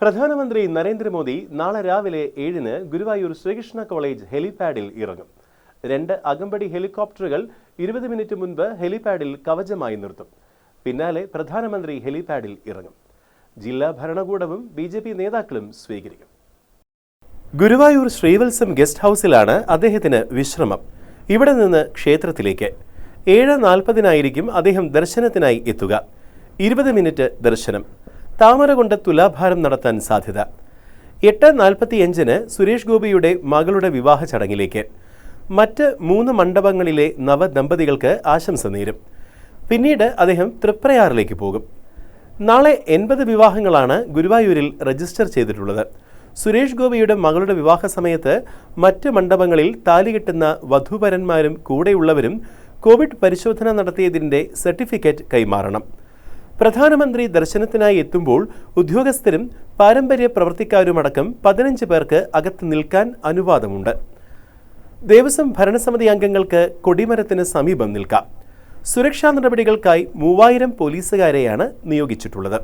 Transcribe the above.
പ്രധാനമന്ത്രി നരേന്ദ്രമോദി നാളെ രാവിലെ ഏഴിന് ഗുരുവായൂർ ശ്രീകൃഷ്ണ കോളേജ് ഹെലിപാഡിൽ ഇറങ്ങും. രണ്ട് അകമ്പടി ഹെലികോപ്റ്ററുകൾ ഇരുപത് മിനിറ്റ് മുൻപ് ഹെലിപാഡിൽ കവചമായി നിർത്തും. പിന്നാലെ പ്രധാനമന്ത്രി ഹെലിപാഡിൽ ഇറങ്ങും. ജില്ലാ ഭരണകൂടവും ബി ജെ പി നേതാക്കളും സ്വീകരിക്കും. ഗുരുവായൂർ ശ്രീവത്സം ഗസ്റ്റ് ഹൗസിലാണ് അദ്ദേഹത്തിന് വിശ്രമം. ഇവിടെ നിന്ന് ക്ഷേത്രത്തിലേക്ക്. ഏഴ് നാൽപ്പതിനായിരിക്കും അദ്ദേഹം ദർശനത്തിനായി എത്തുക. ഇരുപത് മിനിറ്റ് ദർശനം. താമര കൊണ്ട് തുലാഭാരം നടത്താൻ സാധ്യത. എട്ട് നാൽപ്പത്തിയഞ്ചിന് സുരേഷ് ഗോപിയുടെ മകളുടെ വിവാഹ ചടങ്ങിലേക്ക്. മറ്റ് മൂന്ന് മണ്ഡപങ്ങളിലെ നവദമ്പതികൾക്ക് ആശംസ നേരും. പിന്നീട് അദ്ദേഹം തൃപ്രയാറിലേക്ക് പോകും. നാളെ എൺപത് വിവാഹങ്ങളാണ് ഗുരുവായൂരിൽ രജിസ്റ്റർ ചെയ്തിട്ടുള്ളത്. സുരേഷ് ഗോപിയുടെ മകളുടെ വിവാഹ സമയത്ത് മറ്റ് മണ്ഡപങ്ങളിൽ താലി കെട്ടുന്ന വധുപരന്മാരും കൂടെയുള്ളവരും കോവിഡ് പരിശോധന നടത്തിയതിന്റെ സർട്ടിഫിക്കറ്റ് കൈമാറണം. പ്രധാനമന്ത്രി ദർശനത്തിനായി എത്തുമ്പോൾ ഉദ്യോഗസ്ഥരും പാരമ്പര്യ പ്രവർത്തിക്കാരുമടക്കം പതിനഞ്ച് പേർക്ക് അകത്ത് നിൽക്കാൻ അനുവാദമുണ്ട്. ദേവസ്വം ഭരണസമിതി അംഗങ്ങൾക്ക് കൊടിമരത്തിന് സമീപം നിൽക്കാം. സുരക്ഷാ നടപടികൾക്കായി മൂവായിരം പോലീസുകാരെയാണ് നിയോഗിച്ചിട്ടുള്ളത്.